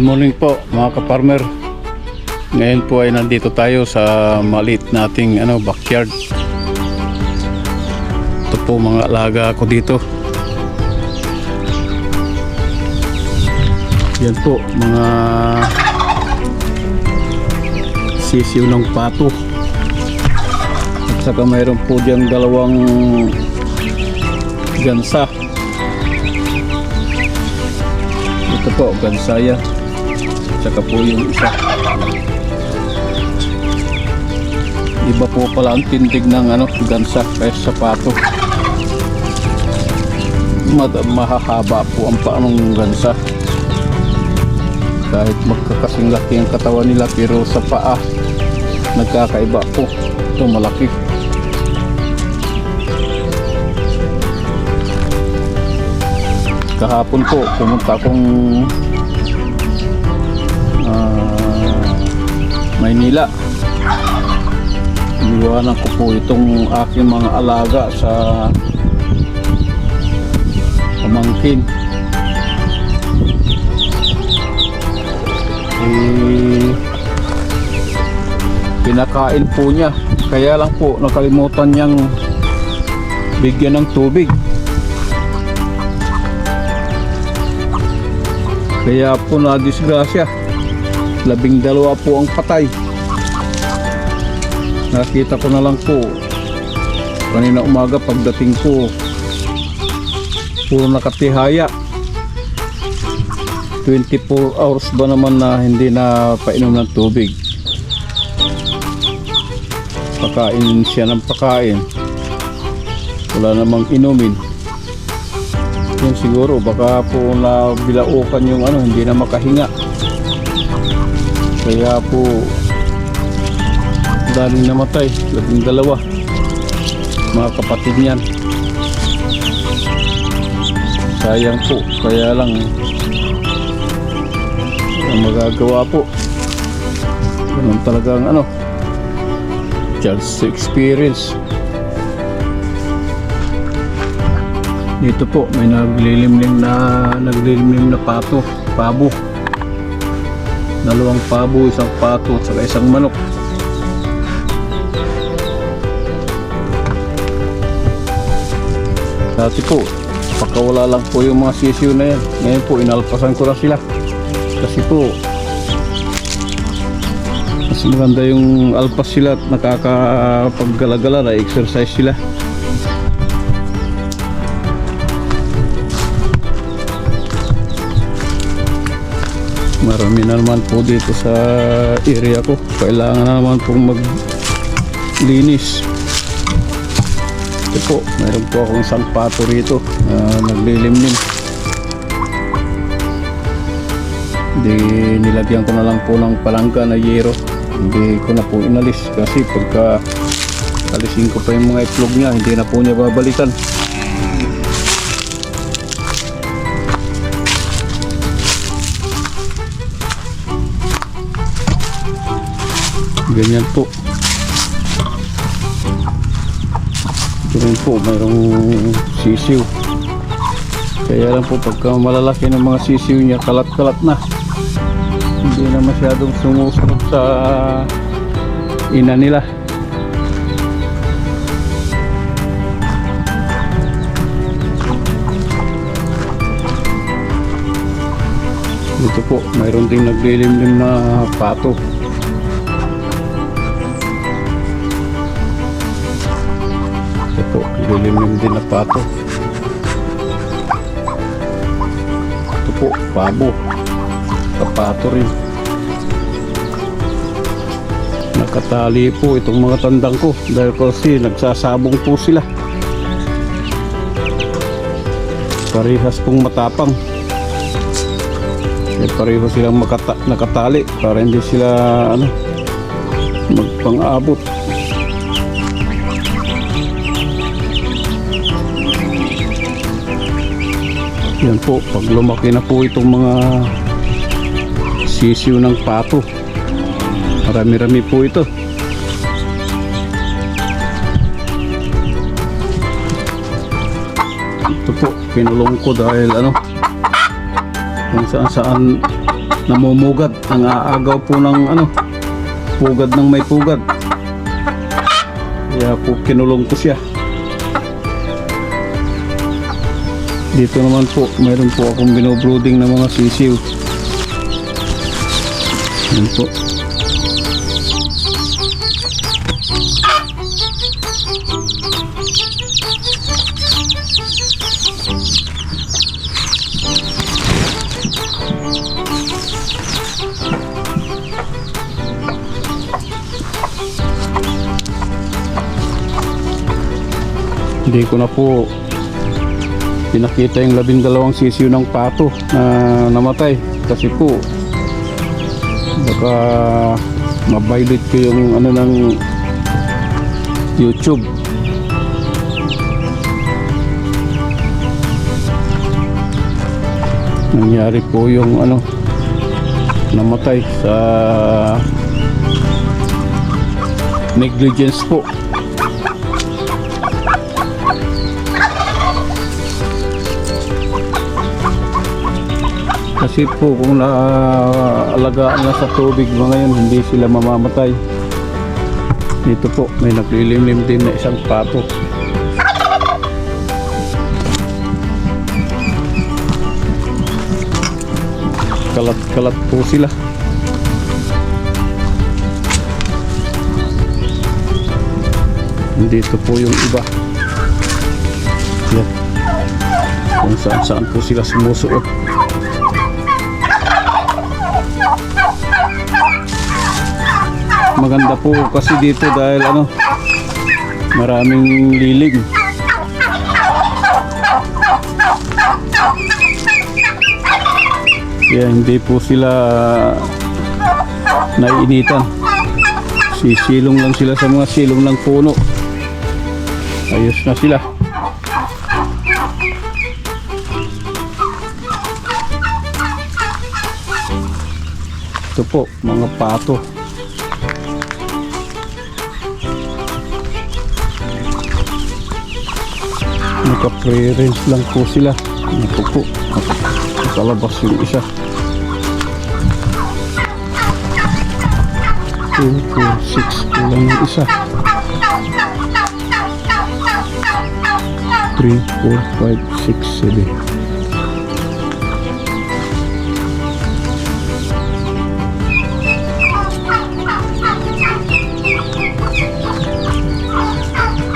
Good morning po mga kaparmer. Ngayon po ay nandito tayo sa maliit nating ano, backyard. Ito po mga alaga ko dito. Yan po mga sisiw ng pato. At saka mayroon po dyan dalawang gansa. Ito po, gansaya. Tsaka po yung isa. Iba po pala ang tindig ng ano, gansa kaysa sa pato. Mad mahahaba po ang paanong gansa. Kahit magkakasing ang katawan nila pero sa paa nagkakaiba po. Ito malaki. kahapon po pumunta akong Maynila. Iniwanan ko po itong aking mga alaga sa pamangkin. Eh, pinakain po niya. Kaya lang po nakalimutan niyang bigyan ng tubig. Kaya po na disgrasya. Labing dalawa po ang patay. Nakita ko na lang po. Kanina umaga pagdating ko. Puro nakatihaya. 24 hours ba naman na hindi na painom ng tubig. Pakain siya ng pakain. Wala namang inumin yun siguro baka po na bilaukan yung ano hindi na makahinga kaya po daling namatay. Labing dalawa. Mga kapatid niyan. Sayang po. Kaya lang ang magagawa po. Ganun talagang ano. Just experience. Dito po may naglilimlim na naglilimlim na pato, pabo. Dalawang pabo, isang pato at saka isang manok. Dati po, pakawala lang po yung mga sisiyo na yan. Ngayon po, inalpasan ko na sila. Kasi po, mas maganda yung alpas sila at nakakapaggalagala na exercise sila. Marami na naman po dito sa area ko. Kailangan na naman pong maglinis. Ito po meron po akong isang pato rito uh, naglilimlim. Hindi nilagyan ko na lang po ng palangka na yero. Hindi ko na po inalis kasi pagka alisin ko pa yung mga itlog niya hindi na po niya babalikan ganyan po. Ito rin po mayroong sisiw. Kaya lang po pagka malalaki ng mga sisiw niya kalat kalat na. Hindi na masyadong sumusunod sa ina nila. Dito po mayroon ding naglilimlim na pato lilimlim din na pato. Ito po, pabo. Kapato rin. Nakatali po itong mga tandang ko dahil kasi nagsasabong po sila. Parehas pong matapang. Eh, pareho silang makata nakatali para hindi sila ano magpang-abot. Yan po, pag lumaki na po itong mga sisiw ng pato. Marami-rami po ito. Ito po, pinulong ko dahil ano, kung saan saan namumugad ang aagaw po ng ano pugad ng may pugad kaya po kinulong ko siya dito naman po mayroon po akong binobrooding ng mga sisiw. Yan po. Hindi ko na po pinakita yung labing dalawang sisiw ng pato na namatay. Kasi po baka mabiolate ko yung ano ng YouTube. Nangyari po yung ano namatay sa negligence po Kasi po kung naalagaan na sa tubig mga yun, hindi sila mamamatay. Dito po, may naglilimlim din na isang pato. Kalat-kalat po sila. Dito po yung iba. Yan. Kung saan-saan po sila sumusuot. Maganda po kasi dito dahil ano maraming lilig. Kaya hindi po sila naiinitan. Sisilong lang sila sa mga silong ng puno. Ayos na sila. Ito po mga pato Naka-pre-range lang po sila. Ito po. Nakalabas yung isa. 2, 4, 6 po lang yung isa. 3, 4, 5, 6, 7.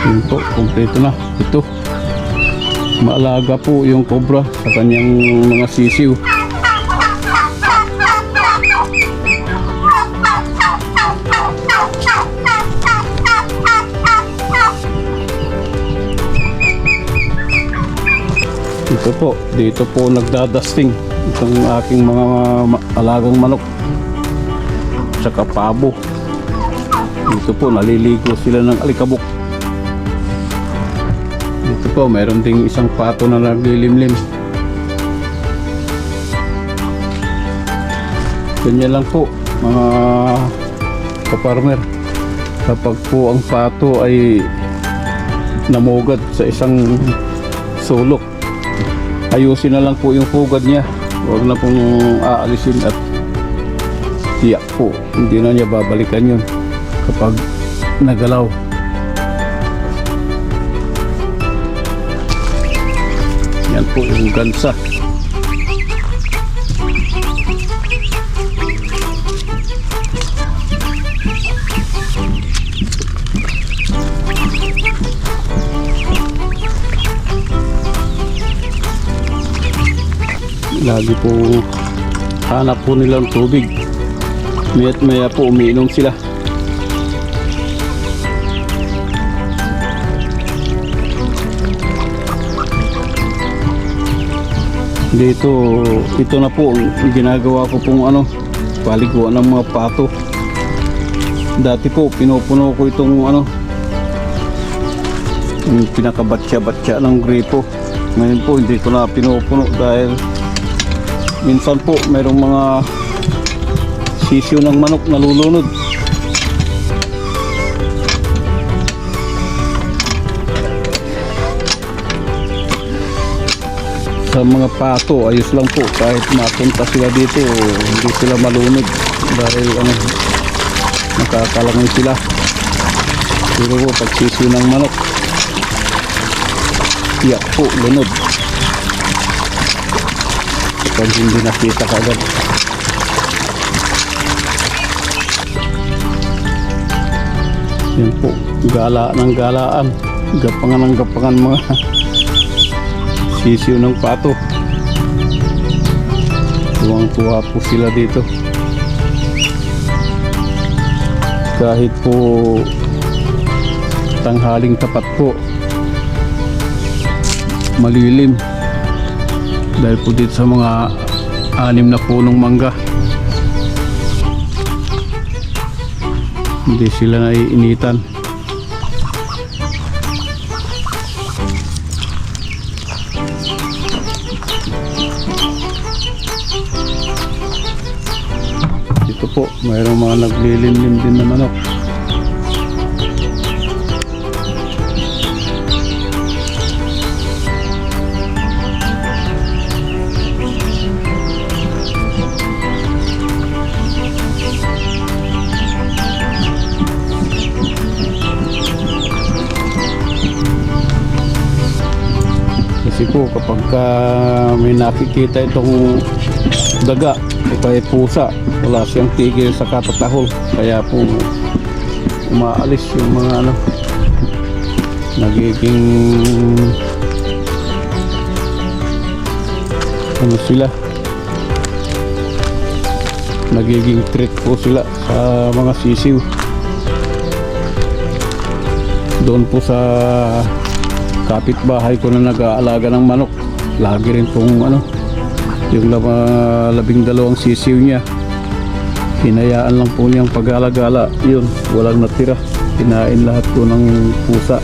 Yun po, kompleto na. Ito. Maalaga po yung cobra sa kanyang mga sisiw. Ito po, dito po nagdadusting itong aking mga alagang manok. Tsaka pabo. Dito po naliligo sila ng alikabok. Dito po, meron ding isang pato na naglilimlim. Ganyan lang po, mga kaparmer. Kapag po ang pato ay namugad sa isang sulok, ayusin na lang po yung pugad niya. Huwag na pong aalisin at tiyak po. Hindi na niya babalikan yun kapag nagalaw. Yan po yung gansa. Lagi po hanap po nilang tubig. Maya't maya po umiinom sila. Dito, ito na po ang ginagawa ko pong ano, paliguan ng mga pato. Dati po, pinupuno ko itong ano, yung pinakabatya-batya ng gripo. Ngayon po, hindi ko na pinupuno dahil minsan po, mayroong mga sisiyo ng manok nalulunod. Sa mga pato ayos lang po. Kahit mapunta sila dito hindi sila malunod. Dahil ano nakakalangoy sila. Pero po pagsisiw ng manok. Tiyak po lunod. Kapag hindi nakita kagad yan po gala ng galaan. Gapangan ng gapangan mga sisiw ng pato. Tuwang tuwa po sila dito. Kahit po tanghaling tapat po malilim. Dahil po dito sa mga anim na punong mangga. Hindi sila naiinitan po mayroong mga naglilimlim din na manok. Kasi po kapag ka may nakikita itong daga o kaya pusa, wala siyang tigil sa katatahol. Kaya po umaalis yung mga ano. Nagiging ano sila? Nagiging treat po sila sa mga sisiw. Doon po sa kapitbahay ko na nag-aalaga ng manok. Lagi rin pong ano yung laba, labing dalawang sisiw niya. Hinayaan lang po niyang pag-alagala. Yun walang natira. Kinain lahat po ng pusa.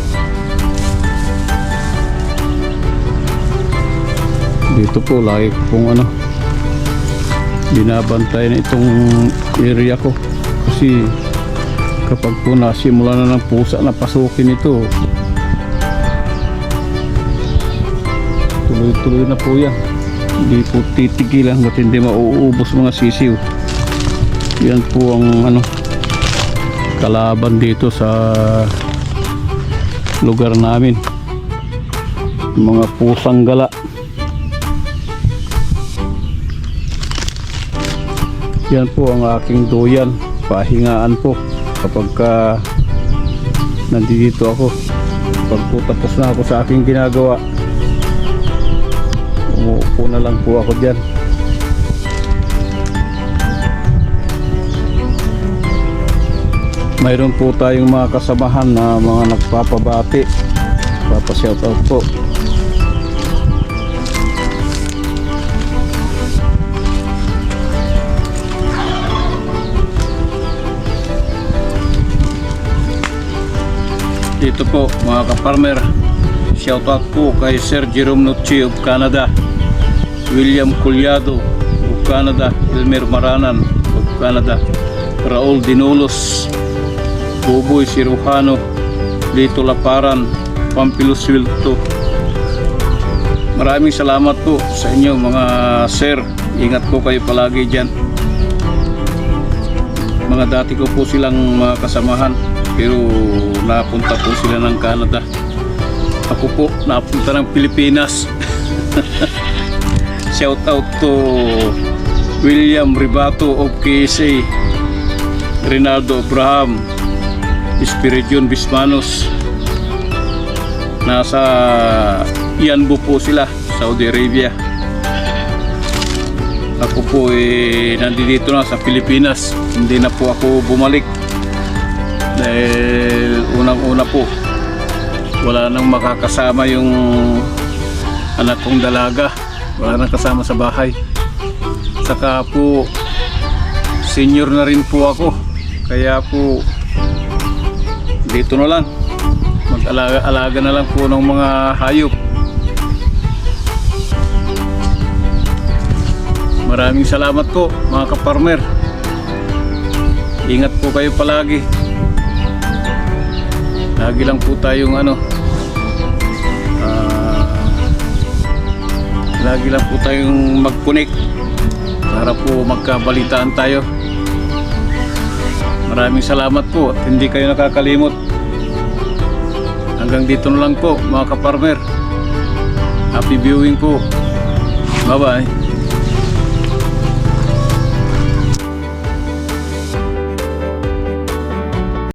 Dito po lagi ko pong ano binabantay na itong area ko. Kasi kapag po nasimula na ng pusa na pasukin ito tuloy-tuloy na po yan hindi po titigilan hanggat hindi mauubos mga sisiw. Yan po ang ano kalaban dito sa lugar namin. Mga pusang gala. Yan po ang aking duyan. Pahingaan po kapag ka nandito ako. Pag po tapos na ako sa aking ginagawa umuupo na lang po ako dyan. Mayroon po tayong mga kasamahan na mga nagpapabati. Papashoutout po. Dito po mga kaparmer. Shoutout po kay Sir Jerome Nucci of Canada William Culyado of Canada Elmer Maranan of Canada Raul Dinolos Buboy Sirujano Lito Laparan Pampilus Wilto. Maraming salamat po sa inyo mga sir. Ingat po kayo palagi dyan. Mga dati ko po silang mga kasamahan Pero napunta po sila ng Canada. Ako po napunta ng Pilipinas Shout out to William Ribato of KSA Rinaldo Abraham Espiridion Bismanos. Nasa Yanbu po sila Saudi Arabia. Ako po eh nandito na sa Pilipinas. Hindi na po ako bumalik. Dahil unang una po wala nang makakasama yung anak kong dalaga wala nang kasama sa bahay. Saka po senior na rin po ako. Kaya po dito na lang. Mag-alaga na lang po ng mga hayop. Maraming salamat po mga kaparmer ingat po kayo palagi. Lagi lang po tayong ano Lagi lang po tayong mag-connect para po magkabalitaan tayo. Maraming salamat po at hindi kayo nakakalimot. Hanggang dito na lang po mga kaparmer. Happy viewing po. Bye-bye.